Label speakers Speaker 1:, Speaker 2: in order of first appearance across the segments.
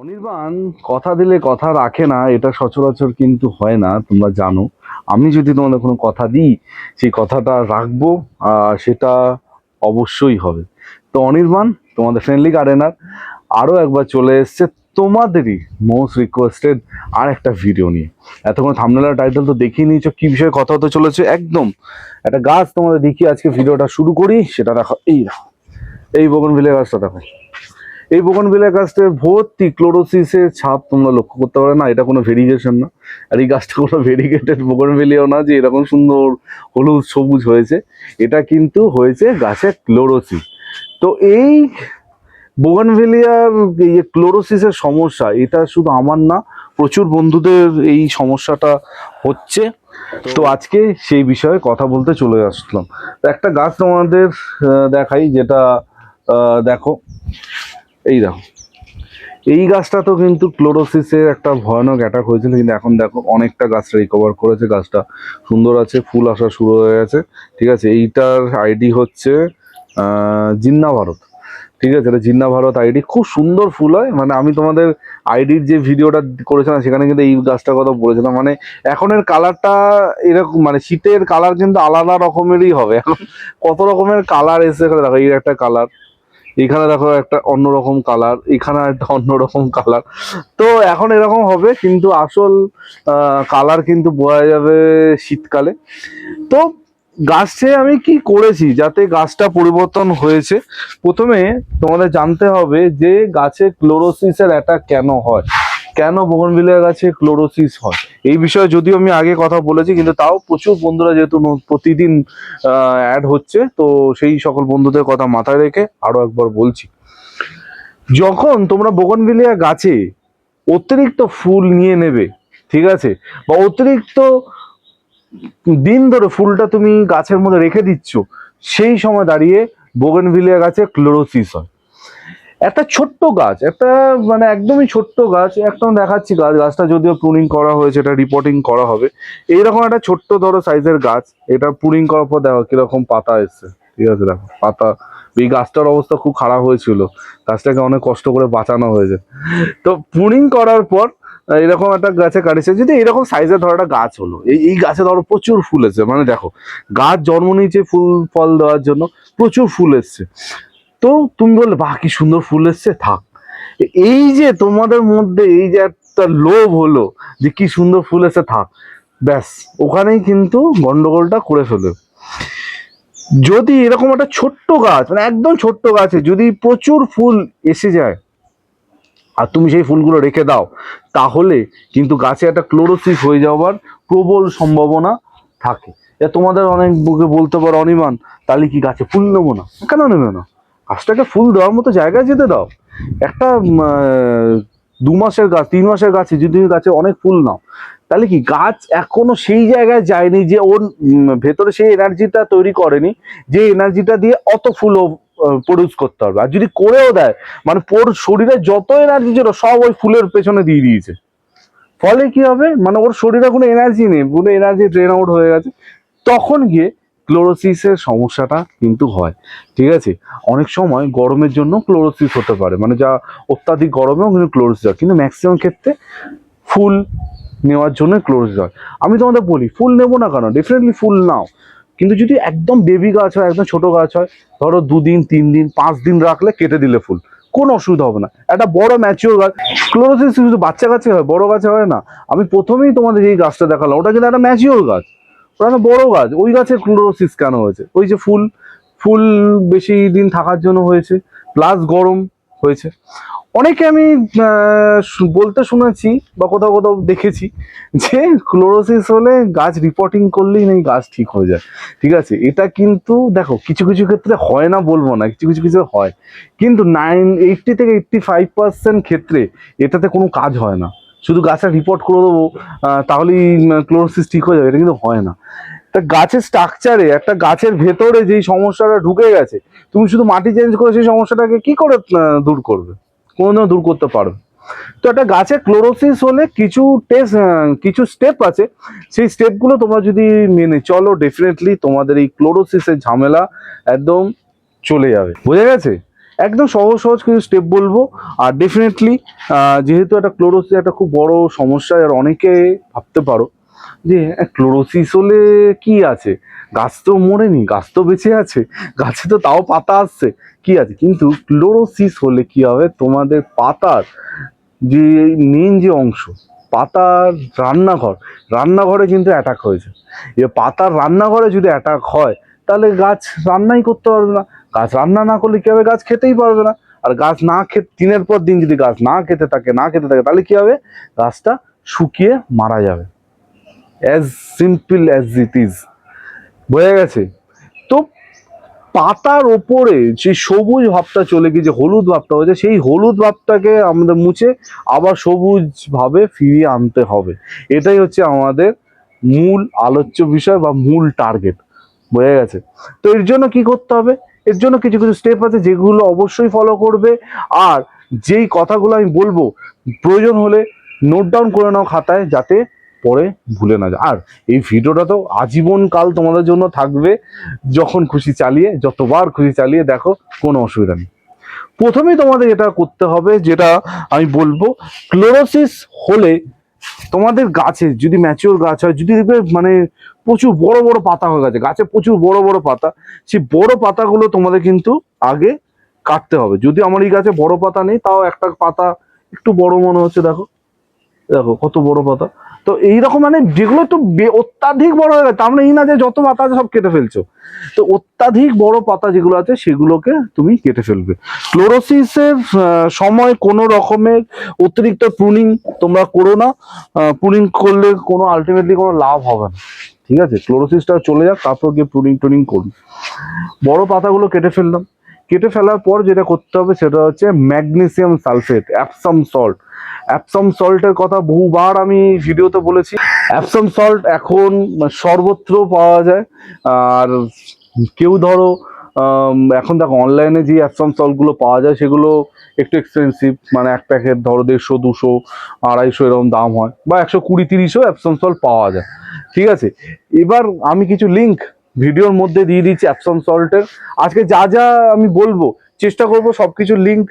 Speaker 1: অনির্বাণ, কথা দিলে কথা রাখে না, এটা সচরাচর কিন্তু হয় না, তোমরা জানো। আমি যদি তোমাদের কোনো কথা দিই, সেই কথাটা রাখব সেটা অবশ্যই হবে। তো অনির্বাণ, তোমাদের ফ্রেন্ডলি গার্ডেনার আরও একবার চলে এসছে তোমাদেরই মোস্ট রিকোয়েস্টেড আর একটা ভিডিও নিয়ে। এতক্ষণ থামনেলার টাইটেল তো দেখিয়ে নিয়েছো, কী বিষয়ে কথা হতে চলেছে? একদম একটা গাছ তোমাদের দেখিয়ে আজকে ভিডিওটা শুরু করি, সেটা দেখো, এই দেখো, এই বগন গাছটা দেখো। এই বোগনভিলা গাছটার ভর্তি ক্লোরোসিসের ছাপ তোমরা লক্ষ্য করতে পারো। না, এটা কোনো ভেরিগেশন না। আর এই গাছটা কোনো ভেরিগেটেড বোগনভিলিয়াও না যে এরকম সুন্দর হলুদ, সবুজ হয়েছে। এটা কিন্তু হয়েছে গাছের ক্লোরোসিস। তো এই বোগনভেলিয়ার এই ক্লোরোসিসের সমস্যা, এটা শুধু আমার না, প্রচুর বন্ধুদের এই সমস্যাটা হচ্ছে। তো আজকে সেই বিষয়ে কথা বলতে চলে আসলাম। একটা গাছ তোমাদের দেখাই যেটা দেখো। এই দেখো। এই গাছটা তো কিন্তু ক্লোরোসিসের একটা ভয়ানক অ্যাটাক হয়েছিল, কিন্তু এখন দেখো অনেকটা গাছটা রিকভার করেছে, গাছটা সুন্দর আছে, ফুল আসা শুরু হয়ে গেছে, ঠিক আছে? এইটার আইডি হচ্ছে জিন্না ভারত, ঠিক আছে? এটা জিন্না ভারত আইডি খুব সুন্দর ফুল হয় মানে আমি তোমাদের আইডির যে ভিডিওটা করেছিলাম, সেখানে কিন্তু এই গাছটার কথা বলেছিলাম মানে এখনের কালারটা এরকম মানে শীতের কালার কিন্তু আলাদা রকমেরই হবে, এখন কত রকমের কালার এসে দেখো, এই একটা কালার এখানে দেখো একটা অন্যরকম কালার এখানে একটা অন্যরকম কালার তো এখন এরকম হবে, কিন্তু আসল কালার কিন্তু বোঝা যাবে শীতকালে। তো গাছে আমি কি করেছি যাতে গাছটা পরিবর্তন হয়েছে? প্রথমে তোমাদের জানতে হবে যে গাছে ক্লোরোসিসের অ্যাটাক কেন হয়? কেন বোগনভিলিয়া গাছে ক্লোরোসিস হয়? এই বিষয়ে যদিও আমি আগে কথা বলেছি, কিন্তু তাও প্রচুর বন্ধুরা যেহেতু প্রতিদিন অ্যাড হচ্ছে, তো সেই সকল বন্ধুদের কথা মাথায় রেখে আরও একবার বলছি। যখন তোমরা বোগনভিলিয়া গাছে অতিরিক্ত ফুল নিয়ে নেবে, ঠিক আছে? বা অতিরিক্ত দিন ধরে ফুলটা তুমি গাছের মধ্যে রেখে দিচ্ছ, সেই সময় দাঁড়িয়ে বোগনভিলিয়া গাছে ক্লোরোসিস হয়। একটা ছোট্ট গাছ, একটা মানে একদমই ছোট্ট গাছ, একদম দেখাচ্ছি গাছ, গাছটা যদিও প্রুনিং করা হয়েছে, এটা রিপোর্টিং করা হবে। এইরকম একটা ছোট্ট ধরো সাইজের গাছ, এটা প্রুনিং করার পর দেখো কীরকম পাতা এসছে। ঠিক আছে, দেখো, পাতা। এই গাছটার অবস্থা খুব খারাপ হয়েছিল। গাছটাকে অনেক কষ্ট করে বাঁচানো হয়েছে। তো প্রুনিং করার পর, এরকম একটা গাছে কাটিয়েছে। যদি এরকম সাইজের ধরো একটা গাছ হলো, এই এই গাছে ধরো প্রচুর ফুল এসছে। মানে দেখো, গাছ জন্ম নিয়েছে ফুল, ফল দেওয়ার জন্য প্রচুর ফুল এসছে। তো তুমি বললে, বাহ, কি সুন্দর ফুল এসছে, থাক। এই যে তোমাদের মধ্যে এই যে একটা লোভ হলো, যে কি সুন্দর ফুল এসে থাক। ব্যাস, ওখানেই কিন্তু গন্ডগোলটা করে ফেলে যদি এরকম একটা ছোট্ট গাছ মানে একদম ছোট্ট গাছে যদি প্রচুর ফুল এসে যায়, আর তুমি সেই ফুলগুলো রেখে দাও, তাহলে কিন্তু গাছে একটা ক্লোরোসিস হয়ে যাওয়ার প্রবল সম্ভাবনা থাকে। তোমাদের অনেক বলতে পারো, অনিমান, তাহলে কি গাছে ফুল নেব না? কেন নেবে না? গাছটাকে ফুল দেওয়ার মতো জায়গায় যেতে দাও। একটা দু মাসের গাছ, তিন মাসের গাছে, যদি গাছে অনেক ফুল নাও, তাহলে কি গাছ এখনও সেই জায়গায় যায়নি যে ওর ভেতরে সেই এনার্জিটা তৈরি করেনি, যে এনার্জিটা দিয়ে অত ফুল প্রডিউস করতে হবে আর যদি করেও দেয় মানে ওর শরীরে যত এনার্জি ছিল, সব ওই ফুলের পেছনে দিয়ে দিয়েছে। ফলে কি হবে? মানে ওর শরীরে কোনো এনার্জি নেই, কোনো এনার্জি ড্রেন আউট হয়ে গেছে। তখন গিয়ে ক্লোরোসিসের সমস্যাটা কিন্তু হয়, ঠিক আছে? অনেক সময় গরমের জন্য ক্লোরোসিস হতে পারে মানে যা অত্যাধিক গরমেও কিন্তু ক্লোরোসিস হয়, কিন্তু ম্যাক্সিমাম ক্ষেত্রে ফুল নেওয়ার জন্য ক্লোরোসিস হয়। আমি তোমাদের বলি, ফুল নেব না কেন? ডেফিনেটলি ফুল নাও। কিন্তু যদি একদম বেবি গাছ হয়, একদম ছোট গাছ হয়, ধরো দুদিন তিন দিন পাঁচ দিন রাখলে কেটে দিলে ফুল, কোনো অসুবিধা হবে না। একটা বড় ম্যাচিওর গাছ, ক্লোরোসিস শুধু বাচ্চা গাছে হয়, বড় গাছে হয় না। আমি প্রথমেই তোমাদের এই গাছটা দেখালাম, ওটা কিন্তু একটা ম্যাচিওর গাছ। ওটা বড় গাছ, ওই গাছে ক্লোরোসিস কেন হয়েছে? ওই যে ফুল ফুল বেশি দিন থাকার জন্য হয়েছে প্লাস গরম হয়েছে। অনেকে আমি বলতে শুনেছি বা কোথাও কোথাও দেখেছি যে ক্লোরোসিস হলে গাছ রিপোর্টিং করলেই নাকি গাছ ঠিক হয়ে যায়। ঠিক আছে, এটা কিন্তু দেখো, কিছু কিছু ক্ষেত্রে হয় না বলব না, কিছু কিছু কিছু হয়। কিন্তু নাইন এইটটি থেকে এইটটি ফাইভ পার্সেন্ট ক্ষেত্রে এটাতে কোনো কাজ হয় না। শুধু গাছটা রিপোর্ট করে দেবো তাহলেই ক্লোরোসিস ঠিক হয়ে যাবে। এটা কিন্তু হয় না। তা গাছের স্ট্রাকচারে একটা গাছের ভেতরে যেই সমস্যাটা ঢুকে গেছে, তুমি শুধু মাটি চেঞ্জ করে সেই সমস্যাটাকে কি করে দূর করবে? কোনোদিনও দূর করতে পারবে। তো একটা গাছে ক্লোরোসিস হলে কিছু টেস্ট কিছু স্টেপ আছে। সেই স্টেপগুলো তোমরা যদি মেনে চলো ডেফিনেটলি তোমাদের এই ক্লোরোসিসের ঝামেলা একদম চলে যাবে। বোঝা গেছে? একদম সহজ সহজ কিছু স্টেপ বলব। আর ডেফিনেটলি যেহেতু একটা ক্লোরোসিস একটা খুব বড় সমস্যা, আর অনেকে ভাবতে পারো যে ক্লোরোসিস হলে কি আছে? গাছ তো মরেনি, গাছ তো বেঁচে আছে, গাছে তো তাও পাতা আসছে, কি আছে? কিন্তু ক্লোরোসিস হলে কি হবে? তোমাদের পাতার যে মেন যে অংশ, পাতার রান্নাঘর, রান্নাঘরে কিন্তু অ্যাটাক হয়েছে। এ পাতার রান্নাঘরে যদি অ্যাটাক হয়, তাহলে গাছ রান্নাই করতে পারবে না। গাছ রান্না না করলে কি হবে গাছ খেতেই পারবে না? আর গাছ না খেতে দিনের পর দিন যদি গাছ না খেতে থাকে, না খেতে থাকে, তাহলে কি হবে গাছটা শুকিয়ে মারা যাবে। As simple as it is বোঝা গেছে? তো পাতার ওপরে যে সবুজ ভাবটা চলে গিয়ে, যে হলুদ ভাবটা হয়েছে, সেই হলুদ ভাবটাকে আমাদের মুছে আবার সবুজ ভাবে ফিরিয়ে আনতে হবে। এটাই হচ্ছে আমাদের মূল আলোচ্য বিষয় বা মূল টার্গেট বোঝা গেছে? তো এর জন্য কি করতে হবে? এর জন্য কিছু কিছু স্টেপ আছে যেগুলো অবশ্যই ফলো করবে। আর যেই কথাগুলো আমি বলব, প্রয়োজন হলে নোট ডাউন করে নাও খাতায় যাতে পরে ভুলে না যায়। আর এই ভিডিওটা তো আজীবন কাল তোমাদের জন্য থাকবে। যখন খুশি চালিয়ে, যতবার খুশি চালিয়ে দেখো, কোনো অসুবিধা নেই। প্রথমেই তোমাদের এটা করতে হবে, যেটা আমি বলব ক্লোরোসিস হলে তোমাদের গাছে যদি ম্যাচিওর গাছ হয়, যদি দেখবে মানে প্রচুর বড় বড় পাতা হয়ে গেছে, গাছে প্রচুর বড় বড় পাতা, সেই বড় পাতাগুলো তোমাদের কিন্তু আগে কাটতে হবে। যদি আমার এই গাছে বড় পাতা নেই, তাও একটা পাতা একটু বড় মনে হচ্ছে, দেখো। দেখো, কত বড় পাতা। তো এইরকম মানে যেগুলো একটু অত্যাধিক বড় হয়ে গেছে, তার মানে এই না যে যত পাতা আছে সব কেটে ফেলছো। তো অত্যাধিক বড় পাতা যেগুলো আছে, সেগুলোকে তুমি কেটে ফেলবে। ক্লোরোসিসের সময় কোনো রকমের অতিরিক্ত প্রুনিং তোমরা করো না। প্রুনিং করলে কোনো আলটিমেটলি কোনো লাভ হবে না। ঠিক আছে? ক্লোরোসিসটা চলে যাক, তারপর গিয়ে প্রুনিং টুনিং করুন বড় পাতাগুলো কেটে ফেললাম। কেটে ফেলার পর যেটা করতে হবে, সেটা হচ্ছে magnesium sulphate epsom salt epsom সল্টের কথা বহুবার আমি ভিডিওতে বলেছি। অ্যাপসাম সল্ট এখন সর্বত্র পাওয়া যায়। আর কেউ ধরো এখন দেখো অনলাইনে যে অ্যাপসাম সল্টগুলো পাওয়া যায়, সেগুলো একটু এক্সপেন্সিভ মানে এক প্যাকেট ধরো দেড়শো, দুশো, আড়াইশো এরকম দাম হয়। বা একশো কুড়ি, তিরিশও অ্যাপসাম সল্ট পাওয়া যায়। ঠিক আছে? এবার আমি কিছু লিঙ্ক ভিডিওর মধ্যে দিয়ে দিচ্ছি অ্যাপসাম সল্টের আজকে যা যা আমি বলব, চেষ্টা করব সব কিছু লিঙ্ক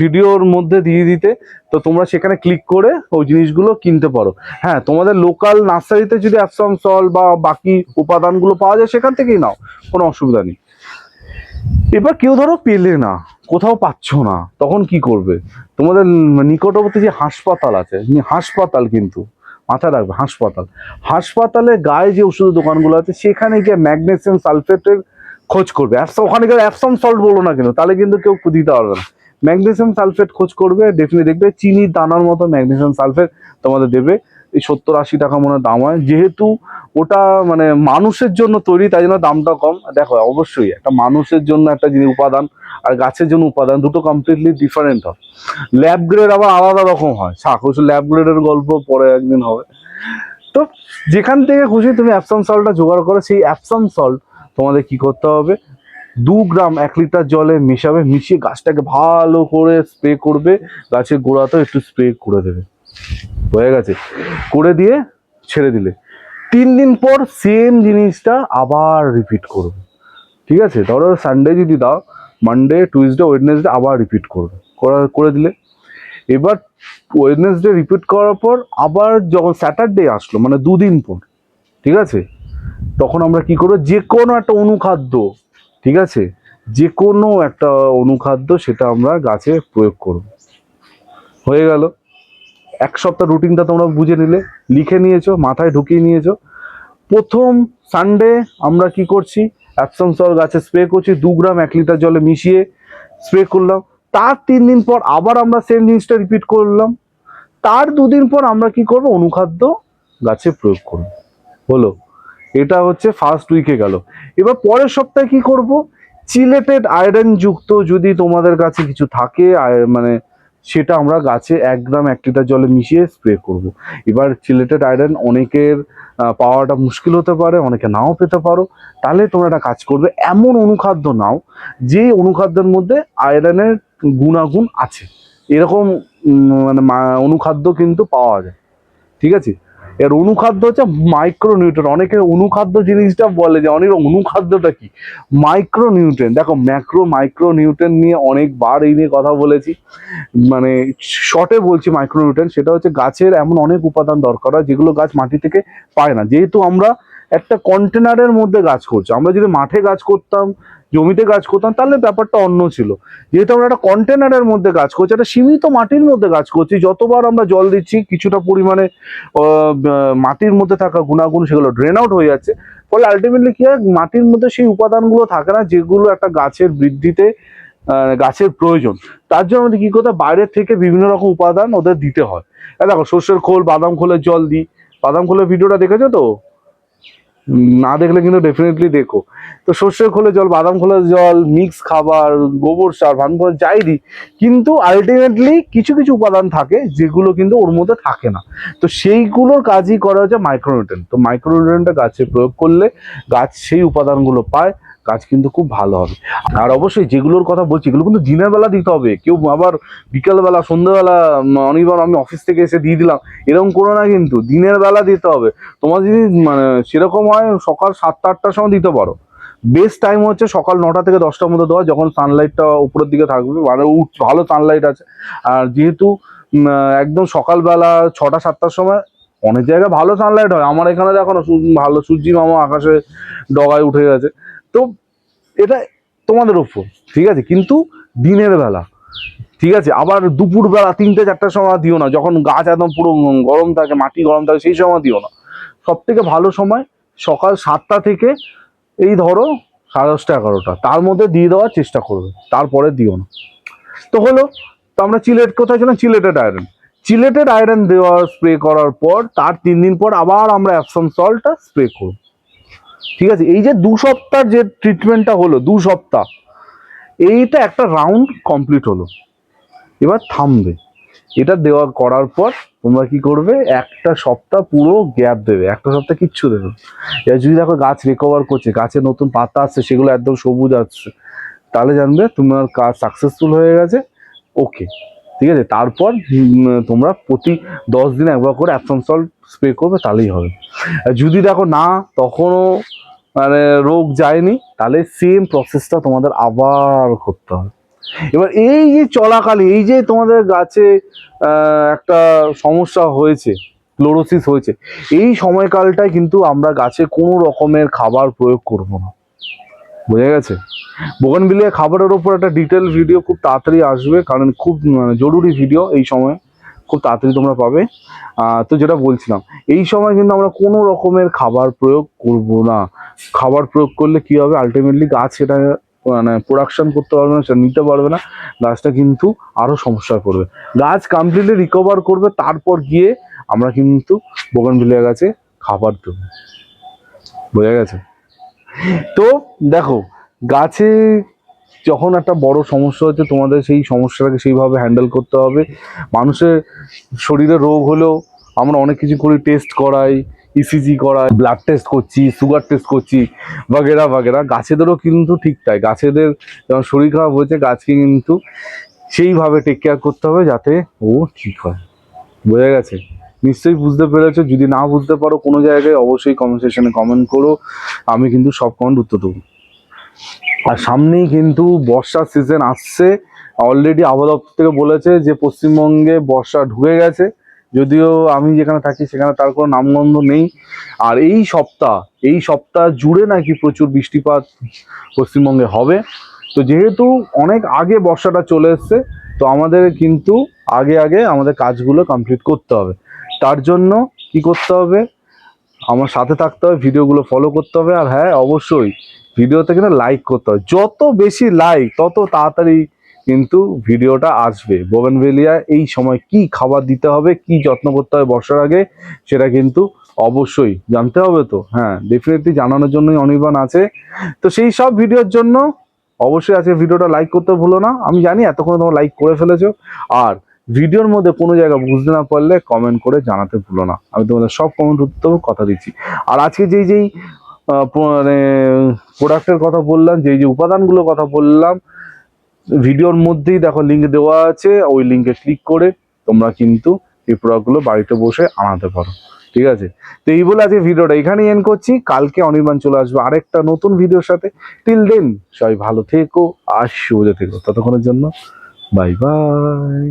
Speaker 1: ভিডিওর মধ্যে দিয়ে দিতে। তো তোমরা সেখানে ক্লিক করে ওই জিনিসগুলো কিনতে পারো। হ্যাঁ তোমাদের লোকাল নার্সারিতে যদি অ্যাপসাম সল বা বাকি উপাদানগুলো পাওয়া যায়, সেখান থেকেই নাও, কোনো অসুবিধা নেই। এবার কেউ ধরো পেলে না, কোথাও পাচ্ছ না, তখন কি করবে? তোমাদের নিকটবর্তী যে হাসপাতাল আছে হাসপাতাল কিন্তু, মাথায় রাখবে, হাসপাতাল। হাসপাতালে গায়ে যে ওষুধের দোকানগুলো আছে, সেখানে গিয়ে ম্যাগনেসিয়াম সালফেটের খোঁজ করবে। ওখানে গেলে অ্যাপসাম সল্ট বলো না কেন, তাহলে কিন্তু কেউ দিতে পারবে না। ম্যাগনেসিয়াম সালফেট খোঁজ করবে ডেফিনেটলি দেখবে চিনির দানার মতো ম্যাগনেসিয়াম সালফেট তোমাদের দেবে। এই সত্তর আশি টাকা মনে দাম হয়। যেহেতু ওটা মানে মানুষের জন্য তৈরি, তাই জন্য দামটা কম। দেখো, অবশ্যই একটা মানুষের জন্য একটা জিনিস উপাদান আর গাছের জন্য উপাদান দুটো কমপ্লিটলি ডিফারেন্ট হয়। ল্যাব গ্রেড আবার আলাদা রকম হয়। শাক ল্যাব গ্রেডের গল্প, পরে একদিন হবে। তো যেখান থেকে খুশি তুমি অ্যাপসাম সল্টটা জোগাড় করো। সেই অ্যাপসাম সল্ট তোমাদের কি করতে হবে? দু গ্রাম এক লিটার জলে মেশাবে, মিশিয়ে গাছটাকে ভালো করে স্প্রে করবে, গাছের গোড়াতেও একটু স্প্রে করে দেবে। হয়ে গেছে। করে দিয়ে ছেড়ে দিলে। তিন দিন পর সেম জিনিসটা আবার রিপিট করবে। ঠিক আছে? ধরো সানডে যদি দাও মানডে টুইসডে ওয়েডনেসডে আবার রিপিট করবে। করা করে দিলে। এবার ওয়েডনেসডে রিপিট করার পর আবার যখন স্যাটারডে আসলো মানে দুদিন পর, ঠিক আছে? তখন আমরা কি করব? যে কোনো একটা অনুখাদ্য ঠিক আছে? যে কোনো একটা অনুখাদ্য সেটা আমরা গাছে প্রয়োগ করব। হয়ে গেল। এক সপ্তাহ রুটিনটা তোমরা বুঝে নিলে। লিখে নিয়েছো, মাথায় ঢুকিয়ে নিয়েছো। প্রথম সানডে আমরা কি করছি? অ্যাপসম সল গাছে স্প্রে করছি, দু গ্রাম এক লিটার জলে মিশিয়ে স্প্রে করলাম। তার তিন দিন পর আবার আমরা সেম জিনিসটা রিপিট করলাম। তার দুদিন পর আমরা কি করব? অনুখাদ্য গাছে প্রয়োগ করব। হলো এটা হচ্ছে ফার্স্ট উইকে গেল। এবার পরের সপ্তাহে কি করব? চিলেটেড আয়রন যুক্ত যদি তোমাদের কাছে কিছু থাকে মানে সেটা আমরা গাছে এক গ্রাম এক লিটার জলে মিশিয়ে স্প্রে করব। এবার চিলেটেড আয়রন অনেকের পাওয়াটা মুশকিল হতে পারে, অনেকে নাও পেতে পারো। তাহলে তোমরা একটা কাজ করবে, এমন অনুখাদ্য নাও, যে অনুখাদ্যের মধ্যে আয়রনের গুণাগুণ আছে। এরকম মানে অনুখাদ্য কিন্তু পাওয়া যায়। ঠিক আছে? এর অনুখাদ্য হচ্ছে মাইক্রো নিউট্রেন অনেকে অনুখাদ্য জিনিসটা বলে যে অনেক অনুখাদ্যটা কি? মাইক্রো নিউট্রেন দেখো ম্যাক্রো মাইক্রো নিউট্রেন নিয়ে অনেকবার এই নিয়ে কথা বলেছি। মানে শর্টে বলছি মাইক্রো নিউট্রেন সেটা হচ্ছে গাছের এমন অনেক উপাদান দরকার হয় যেগুলো গাছ মাটি থেকে পায় না। যেহেতু আমরা একটা কন্টেনারের মধ্যে গাছ করছি, আমরা যদি মাঠে গাছ করতাম জমিতে গাছ করতাম, তাহলে ব্যাপারটা অন্য ছিল। যেহেতু আমরা একটা কন্টেনারের মধ্যে গাছ করছি, একটা সীমিত মাটির মধ্যে গাছ করছি, যতবার আমরা জল দিচ্ছি, কিছুটা পরিমাণে মাটির মধ্যে থাকা গুণাগুণ সেগুলো ড্রেন আউট হয়ে যাচ্ছে। ফলে আলটিমেটলি কি হয়, মাটির মধ্যে সেই উপাদানগুলো থাকে না, যেগুলো একটা গাছের বৃদ্ধিতে গাছের প্রয়োজন। তার জন্য আমাদের কী করতে? বাইরের থেকে বিভিন্ন রকম উপাদান ওদের দিতে হয়। দেখো, সর্ষের খোল, বাদাম খোলের জল দিই। বাদাম খোলের ভিডিওটা দেখেছ তো? না দেখলে কিন্তু ডেফিনেটলি দেখো। তো সর্ষের খোলে জল, বাদাম খোলের জল মিক্স খাবার, গোবর সার ভান করে যাই দিই, কিন্তু আলটিমেটলি কিছু কিছু উপাদান থাকে যেগুলো কিন্তু ওর মধ্যে থাকে না। তো সেইগুলোর কাজই করা হচ্ছে মাইক্রোনিউট্রেন তো মাইক্রোনিউট্রেনটা গাছে প্রয়োগ করলে গাছ সেই উপাদানগুলো পায় গাছ কিন্তু খুব ভালো হবে। আর অবশ্যই যেগুলোর কথা বলছি এগুলো কিন্তু দিনের বেলা দিতে হবে। কেউ আবার বিকালবেলা সন্ধ্যাবেলা উম, অনিবার আমি অফিস থেকে এসে দিয়ে দিলাম এরকম করো না কিন্তু দিনের বেলা দিতে হবে। তোমার যদি মানে সেরকম হয় সকাল সাতটা আটটার সময় দিতে পারো। বেস্ট টাইম হচ্ছে সকাল নটা থেকে দশটার মধ্যে দেওয়া যখন সানলাইটটা উপরের দিকে থাকবে মানে ভালো সানলাইট আছে। আর যেহেতু একদম সকালবেলা ছটা সাতটার সময় অনেক জায়গায় ভালো সানলাইট হয়। আমার এখানে দেখো না ভালো সূর্যি মামা আকাশে ডগায় উঠে গেছে। তো এটা তোমাদের উপর ঠিক আছে? কিন্তু দিনের বেলা, ঠিক আছে? আবার দুপুর বেলা তিনটে, চারটার সময় দিও না। যখন গাছ একদম পুরো গরম থাকে, মাটি গরম থাকে, সেই সময় দিও না। সব থেকে ভালো সময় সকাল সাতটা থেকে এই ধরো সাড়ে দশটা, এগারোটা। তার মধ্যে দিয়ে দেওয়ার চেষ্টা করবে, তারপরে দিও না। তো হলো, তো আমরা চিলেট, কোথায় ছিলাম? চিলেটেড আয়রন চিলেটেড আয়রন দেওয়া স্প্রে করার পর, তার তিন দিন পর আবার আমরা অ্যাপসম সল্টটা স্প্রে করব। ঠিক আছে? এই যে দু সপ্তাহ যে ট্রিটমেন্টটা হলো, দু সপ্তাহ, এইটা একটা রাউন্ড কমপ্লিট হলো। এবার থামবে। এটা দেওয়া করার পর তোমরা কি করবে? একটা সপ্তাহ পুরো গ্যাপ দেবে। একটা সপ্তাহ কিচ্ছু দেবে। এবার যদি দেখো গাছ রিকভার করছে, গাছে নতুন পাতা আসছে, সেগুলো একদম সবুজ আসছে, তাহলে জানবে তোমার কাজ সাকসেসফুল হয়ে গেছে ওকে ঠিক আছে? তারপর তোমরা প্রতি দশ দিন একবার করে অ্যাপসন সল্ট স্প্রে করবে, তাহলেই হবে। যদি দেখো না, তখনও মানে রোগ যায়নি, তাহলে সেম প্রসেসটা তোমাদের আবার করতে হবে। এবার এই যে চলাকালীন এই যে তোমাদের গাছে একটা সমস্যা হয়েছে ক্লোরোসিস হয়েছে, এই সময়কালটায় কিন্তু আমরা গাছে কোনো রকমের খাবার প্রয়োগ করব না। বোঝা গেছে? বোগানভিলিয়া খাবারের ওপর একটা ডিটেল ভিডিও খুব তাড়াতাড়ি আসবে, কারণ খুব মানে জরুরি ভিডিও এই সময়। খুব তাড়াতাড়ি তোমরা পাবে। তো যেটা বলছিলাম, এই সময় কিন্তু আমরা কোনো রকমের খাবার প্রয়োগ করব না। খাবার প্রয়োগ করলে কি হবে? আলটিমেটলি গাছ সেটা মানে প্রোডাকশন করতে পারবে না, সেটা নিতে পারবে না। গাছটা কিন্তু আরও সমস্যায় পড়বে গাছ কমপ্লিটলি রিকভার করবে, তারপর গিয়ে আমরা কিন্তু বোগানভিলিয়া গাছে খাবার দেবো। বোঝা গেছে? তো দেখো, গাছে যখন একটা বড় সমস্যা হচ্ছে, তোমাদের সেই সমস্যাটাকে সেইভাবে হ্যান্ডেল করতে হবে। মানুষের শরীরে রোগ হলেও আমরা অনেক কিছু করি টেস্ট করাই ইসিজি করাই ব্লাড টেস্ট করছি সুগার টেস্ট করছি, বাগেরা বাগেরা। গাছেদেরও কিন্তু ঠিক তাই। গাছেদের যখন শরীর খারাপ হয়েছে, গাছকে কিন্তু সেইভাবে টেক কেয়ার করতে হবে যাতে ও ঠিক হয়। বোঝা গেছে? নিশ্চয়ই বুঝতে পেরেছ। যদি না বুঝতে পারো কোনো জায়গায়, অবশ্যই কমেন্ট সেকশনে কমেন্ট করো। আমি কিন্তু সব কমেন্ট উত্তর দেবো। আর সামনেই কিন্তু বর্ষার সিজন আসছে। অলরেডি আবহাওয়া দপ্তর থেকে বলেছে যে পশ্চিমবঙ্গে বর্ষা ঢুকে গেছে। যদিও আমি যেখানে থাকি সেখানে তার কোনো নামগন্ধ নেই। আর এই সপ্তাহ এই সপ্তাহ জুড়ে নাকি প্রচুর বৃষ্টিপাত পশ্চিমবঙ্গে হবে। তো যেহেতু অনেক আগে বর্ষাটা চলে এসছে, তো আমাদের কিন্তু আগে আগে আমাদের কাজগুলো কমপ্লিট করতে হবে। তার জন্য কি করতে হবে? আমার সাথে থাকতে হবে, ভিডিওগুলো ফলো করতে হবে আর হ্যাঁ অবশ্যই ভিডিওতে কিন্তু লাইক করতে হবে। যত বেশি লাইক তত তাড়াতাড়ি কিন্তু ভিডিওটা আসবে। বোগেনভেলিয়া, এই সময় কি খাবার দিতে হবে, কি যত্ন করতে হবে বর্ষার আগে, সেটা কিন্তু অবশ্যই জানতে হবে তো। হ্যাঁ ডেফিনেটলি জানানোর জন্যই অনির্বাণ আছে। তো সেই সব ভিডিওর জন্য অবশ্যই আজকে ভিডিওটা লাইক করতে ভুলো না। আমি জানি এতক্ষণ তোমরা লাইক করে ফেলেছো। আর ভিডিওর মধ্যে কোনো জায়গা বুঝতে না পারলে কমেন্ট করে জানাতে ভুলো না। আমি তোমাদের সব কমেন্ট উত্তর কথা দিচ্ছি। আর আজকে যেই যেই মানে প্রোডাক্টের কথা বললাম, যেই যে উপাদানগুলোর কথা বললাম, ভিডিওর মধ্যেই দেখো লিঙ্ক দেওয়া আছে, ওই লিঙ্কে ক্লিক করে তোমরা কিন্তু এই প্রোডাক্টগুলো বাড়িতে বসে আনাতে পারো। ঠিক আছে? তো এই বলে আজকে ভিডিওটা এখানেই এন করছি। কালকে অনির্বাণ চলে আসবে আরেকটা নতুন ভিডিওর সাথে। টিল দেন সবাই ভালো থেকো আর সুবিধা থেকো। ততক্ষণের জন্য বাই বাই